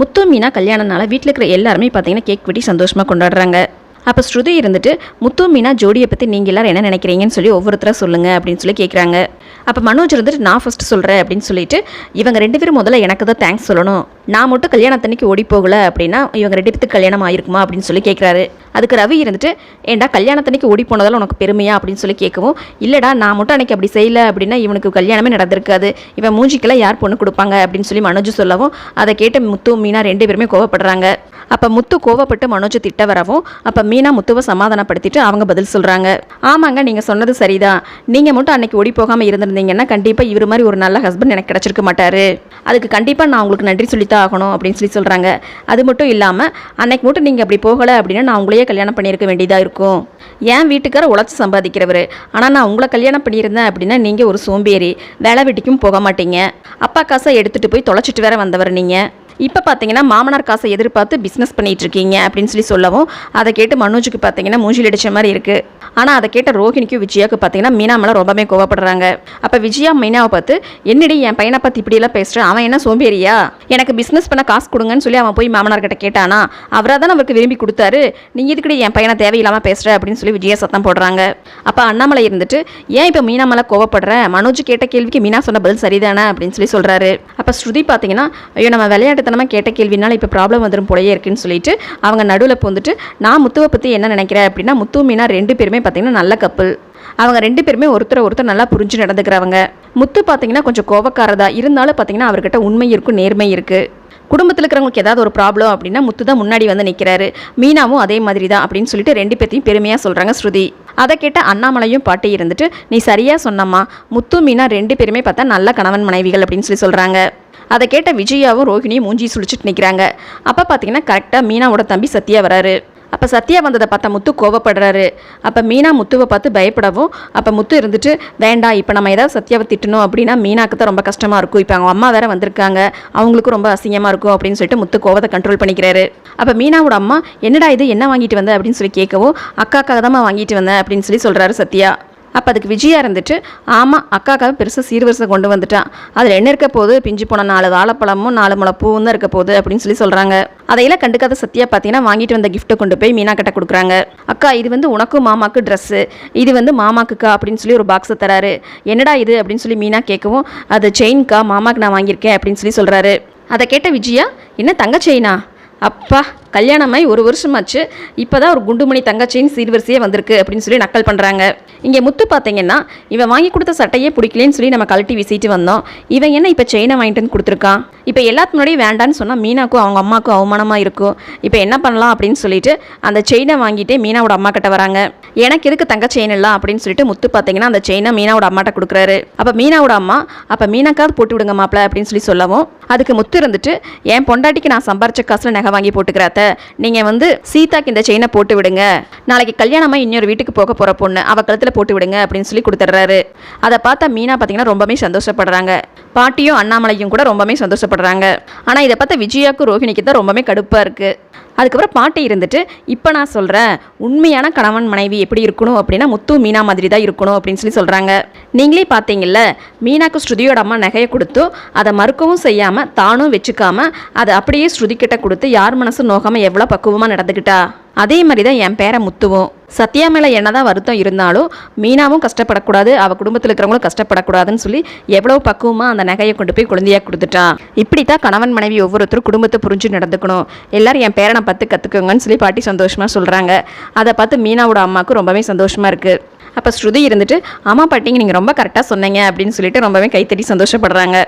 முத்து மீனா கல்யாணம்னால வீட்டில் இருக்கிற எல்லாருமே பார்த்தீங்கன்னா கேக் வெட்டி சந்தோஷமாக கொண்டாடுறாங்க. அப்போ ஸ்ருதி இருந்துட்டு முத்து மீனா ஜோடியை பற்றி நீங்கள் எல்லாரும் என்ன நினைக்கிறீங்கன்னு சொல்லி ஒவ்வொருத்தராக சொல்லுங்கள் அப்படின்னு சொல்லி கேட்குறாங்க அப்போ மனோஜ் இருந்துட்டு நான் ஃபஸ்ட்டு சொல்கிறேன் அப்படின்னு சொல்லிட்டு இவங்க ரெண்டு பேரும் முதல்ல எனக்கு தான் தேங்க்ஸ் சொல்லணும். நான் மட்டும் கல்யாணத்தன்னைக்கு ஓடி போகல அப்படின்னா இவங்க ரெண்டு பேத்துக்கு கல்யாணம் ஆயிருக்குமா? அப்படின்னு சொல்லி கேட்குறாரு அதுக்கு ரவி இருந்துட்டு ஏன்டா கல்யாணத்தன்னைக்கு ஓடி போனதால் உனக்கு பெருமையா? அப்படின்னு சொல்லி கேட்கவும் இல்லைடா நான் மட்டும் அன்னைக்கு அப்படி செய்யலை அப்படின்னா இவனுக்கு கல்யாணமே நடந்திருக்காது. இவன் மூஞ்சிக்கெல்லாம் யார் பொண்ணு கொடுப்பாங்க? அப்படின்னு சொல்லி மனோஜ் சொல்லவும் அதை கேட்டு முத்து மீனா ரெண்டு பேருமே கோவப்படுறாங்க. அப்போ முத்து கோவப்பட்டு மனோஜ் திட்ட வரவும் அப்போ மீனா முத்துவை சமாதானப்படுத்திட்டு அவங்க பதில் சொல்கிறாங்க ஆமாங்க நீங்கள் சொன்னது சரிதான். நீங்கள் மட்டும் அன்னைக்கு ஓடி போகாமல் இருந்திருந்தீங்கன்னா கண்டிப்பாக இவர் மாதிரி ஒரு நல்ல ஹஸ்பண்ட் எனக்கு கிடச்சிருக்க மாட்டார். அதுக்கு கண்டிப்பாக நான் உங்களுக்கு நன்றி சொல்லித்தான் ஆகணும் அப்படின்னு சொல்லி சொல்கிறாங்க அது மட்டும் இல்லாமல் அன்னைக்கு மட்டும் நீங்கள் அப்படி போகலை அப்படின்னா நான் உங்களையே கல்யாணம் பண்ணியிருக்க வேண்டியதாக இருக்கும். என் வீட்டுக்கார உழைச்சி சம்பாதிக்கிறவர். ஆனால் நான் உங்களை கல்யாணம் பண்ணியிருந்தேன் அப்படின்னா நீங்கள் ஒரு சோம்பேறி. வேலை வெட்டிக்கும் போக மாட்டீங்க. அப்பா காசை எடுத்துகிட்டு போய் தொலைச்சிட்டு வேற வந்தவர் நீங்கள் இப்போ பார்த்தீங்கன்னா மாமனார் காசை எதிர்பார்த்து பிஸ்னஸ் பண்ணிட்டு இருக்கீங்க அப்படின்னு சொல்லி சொல்லவும் அதை கேட்டு மனோஜுக்கு பார்த்தீங்கன்னா மூஞ்சில் அடிச்ச மாதிரி இருக்கு. ஆனால் அதை கேட்ட ரோஹிணிக்கும் விஜயாவுக்கு பார்த்தீங்கன்னா மீனா மேலே ரொம்பவே கோவப்படுறாங்க. அப்போ விஜயா மீனாவை பார்த்து என்னடி என் பையனை பார்த்து இப்படியெல்லாம் பேசுகிறேன் அவன் என்ன சோம்பேறியா? எனக்கு பிஸ்னஸ் பண்ண காசு கொடுங்கன்னு சொல்லி அவன் போய் மாமனார் கிட்ட கேட்டானா அவராக தானே அவருக்கு விரும்பி கொடுத்தாரு. நீ இதுக்கடி என் பையனை தேவையில்லாமல் பேசுகிற அப்படின்னு சொல்லி விஜயா சத்தம் போடுறாங்க. அப்போ அண்ணாமலை இருந்துட்டு ஏன் இப்போ மீனா மேலே கோவப்படுற? மனோஜ் கேட்ட கேள்விக்கு மீனா சொன்ன பதில் சரிதானே? அப்படின்னு சொல்லி சொல்கிறாரு அப்போ ஸ்ருதி பார்த்தீங்கன்னா ஐயோ நம்ம விளையாட்டு விளையாட்டுத்தனமாக கேட்ட கேள்வினால் இப்போ ப்ராப்ளம் வந்துடும் போலயே இருக்குன்னு சொல்லிட்டு அவங்க நடுவில் பூந்துட்டு நான் முத்துவை பற்றி என்ன நினைக்கிறேன் அப்படின்னா முத்து மீனா ரெண்டு பேருமே பார்த்தீங்கன்னா நல்ல கப்பல் அவங்க ரெண்டு பேருமே ஒருத்தரை ஒருத்தர் நல்லா புரிஞ்சு நடந்துக்கிறவங்க. முத்து பார்த்தீங்கன்னா கொஞ்சம் கோவக்காரதா. இருந்தாலும் பார்த்தீங்கன்னா அவர்கிட்ட உண்மை இருக்கும் நேர்மை இருக்குது குடும்பத்தில் இருக்கிறவங்களுக்கு ஏதாவது ஒரு ப்ராப்ளம் அப்படின்னா முத்து தான் முன்னாடி வந்து நிற்கிறாரு மீனாவும் அதே மாதிரி தான் அப்படின்னு சொல்லிட்டு ரெண்டு பேர்த்தையும் பெருமையாக சொல்கிறாங்க ஸ்ருதி. அதை கேட்ட அண்ணாமலையும் பாட்டி இருந்துட்டு நீ சரியாக சொன்னம்மா. முத்து மீனா ரெண்டு பேருமே பார்த்தா நல்ல கணவன் மனைவிகள் அப்படின்னு சொல்லி சொல்கிறாங்க அதை கேட்ட விஜயாவும் ரோஹிணியும் மூஞ்சி சுழிச்சிட்டு நிற்கிறாங்க அப்போ பார்த்தீங்கன்னா கரெக்டாக மீனாவோட தம்பி சத்யா வராரு. அப்போ சத்யா வந்ததை பார்த்தா முத்து கோவப்படுறாரு. அப்போ மீனா முத்துவை பார்த்து பயப்படவும் அப்போ முத்து இருந்துட்டு வேண்டாம் இப்போ நம்ம ஏதாவது சத்யாவை திட்டணும் அப்படின்னா மீனாக்கு தான் ரொம்ப கஷ்டமாக இருக்கும். இப்போ அவங்க அம்மா வேற வந்திருக்காங்க. அவங்களுக்கும் ரொம்ப அசிங்கமாக இருக்கும் அப்படின்னு சொல்லிட்டு முத்து கோவத்தை கண்ட்ரோல் பண்ணிக்கிறாரு. அப்போ மீனாவோட அம்மா என்னடா இது? என்ன வாங்கிட்டு வந்த? அப்படின்னு சொல்லி கேட்கவும் அக்காக்காக தான் வாங்கிட்டு வந்தேன் அப்படின்னு சொல்லி சொல்கிறாரு சத்யா. அப்போ அதுக்கு விஜயா இருந்துட்டு ஆமாம் அக்காக்காக பெருசாக சீர்வரிசை கொண்டு வந்துட்டான் அதில் என்ன இருக்க போகுது? பிஞ்சு போன நாலு வாழைப்பழமும் நாலு முளை பூவும் தான் இருக்க போகுது அப்படின்னு சொல்லி சொல்கிறாங்க அதையெல்லாம் கண்டுக்காத சத்யா பார்த்தீங்கன்னா வாங்கிட்டு வந்த கிஃப்ட்டை கொண்டு போய் மீனா கிட்ட கொடுக்குறாங்க. அக்கா இது வந்து உனக்கும் மாமாக்கு ட்ரெஸ்ஸு இது வந்து மாமாக்குக்கா அப்படின்னு சொல்லி ஒரு பாக்ஸை தராரு. என்னடா இது? அப்படின்னு சொல்லி மீனா கேட்கவும் அது செயின்க்கா மாமாக்கு நான் வாங்கியிருக்கேன் அப்படின்னு சொல்லி சொல்கிறாரு அதை கேட்ட விஜயா என்ன தங்க செயினா அப்பா கல்யாணமாய் ஒரு வருஷமாச்சு இப்போ தான் ஒரு குண்டுமணி தங்கச்சின்னு சீர்வரிசையே வந்திருக்கு அப்படின்னு சொல்லி நக்கல் பண்ணுறாங்க இங்கே முத்து பார்த்தீங்கன்னா இவன் வாங்கி கொடுத்த சட்டையே பிடிக்கலன்னு சொல்லி நம்ம கழட்டி வீசிட்டு வந்தோம். இவன் என்ன இப்போ செயினை வாங்கிட்டு வந்து கொடுத்துருக்கான்? இப்போ எல்லாத்து முன்னாடியும் வேண்டான்னு சொன்னால் மீனாக்கும் அவங்க அம்மாவுக்கும் அவமானமாக இருக்கும். இப்போ என்ன பண்ணலாம் அப்படின்னு சொல்லிட்டு அந்த செயினை வாங்கிட்டு மீனாவோட அம்மா கிட்ட வராங்க. எனக்கு எதுக்கு தங்க செயின் இல்லை அப்படின்னு சொல்லிட்டு முத்து பார்த்தீங்கன்னா அந்த செயினை மீனாவோட அம்மாட்ட கொடுக்குறாரு. அப்போ மீனாவோட அம்மா அப்போ மீனாக்காவது போட்டு விடுங்க மாப்பிள்ள அப்படின்னு சொல்லி சொல்லவும் அதுக்கு முத்து இருந்துட்டு என் பொண்டாட்டிக்கு நான் சம்பாரிச்ச காசில் நகை வாங்கி போட்டுக்கிறாத்த? நீங்கள் வந்து சீதாக்கு இந்த செயினை போட்டு விடுங்க. நாளைக்கு கல்யாணமாக இன்னொரு வீட்டுக்கு போக போகிற பொண்ணு அவ கழுத்தில் போட்டு விடுங்க அப்படின்னு சொல்லி கொடுத்துட்றாரு. அதை பார்த்தா மீனா பார்த்தீங்கன்னா ரொம்பவே சந்தோஷப்படுறாங்க. பாட்டியும் அண்ணாமலையும் கூட ரொம்பவே சந்தோஷப்படுறாங்க. ஆனால் இதை பார்த்தா விஜயாவுக்கும் ரோஹிணிக்கு தான் ரொம்பவே கடுப்பாக இருக்குது அதுக்கப்புறம் பாட்டி இருந்துட்டு இப்போ நான் சொல்கிறேன் உண்மையான கணவன் மனைவி எப்படி இருக்கணும் அப்படின்னா முத்து மீனா மாதிரி தான் இருக்கணும் அப்படின்னு சொல்லி சொல்கிறாங்க நீங்களே பார்த்தீங்கல்ல மீனாக்கு ஸ்ருதியோட அம்மா நகையை கொடுத்து அதை மறுக்கவும் செய்யாமல் தானும் வச்சுக்காமல் அதை அப்படியே ஸ்ருதிக்கிட்ட கொடுத்து யார் மனசு நோகாமல் எவ்வளோ பக்குவமாக நடந்துக்கிட்டா அதே மாதிரி தான் என் பேரை முத்துவும். சத்யா மேலே என்னதான் வருத்தம் இருந்தாலும் மீனாவும் கஷ்டப்படக்கூடாது அவள் குடும்பத்தில் இருக்கிறவங்களும் கஷ்டப்படக்கூடாதுன்னு சொல்லி எவ்வளோ பக்குவமாக அந்த நகையை கொண்டு போய் குழந்தையாக கொடுத்துட்டான் இப்படி தான் கணவன் மனைவி ஒவ்வொருத்தரும் குடும்பத்தை புரிஞ்சு நடந்துக்கணும். எல்லாரும் என் பேரனை பார்த்து கற்றுக்கோங்கன்னு சொல்லி பாட்டி சந்தோஷமாக சொல்கிறாங்க அதை பார்த்து மீனாவோட அம்மாவுக்கு ரொம்பவே சந்தோஷமாக இருக்குது அப்போ ஸ்ருதி இருந்துட்டு அம்மா பாட்டிங்க நீங்கள் ரொம்ப கரெக்டாக சொன்னீங்க அப்படின்னு சொல்லிட்டு ரொம்பவே கைத்தட்டி சந்தோஷப்படுறாங்க.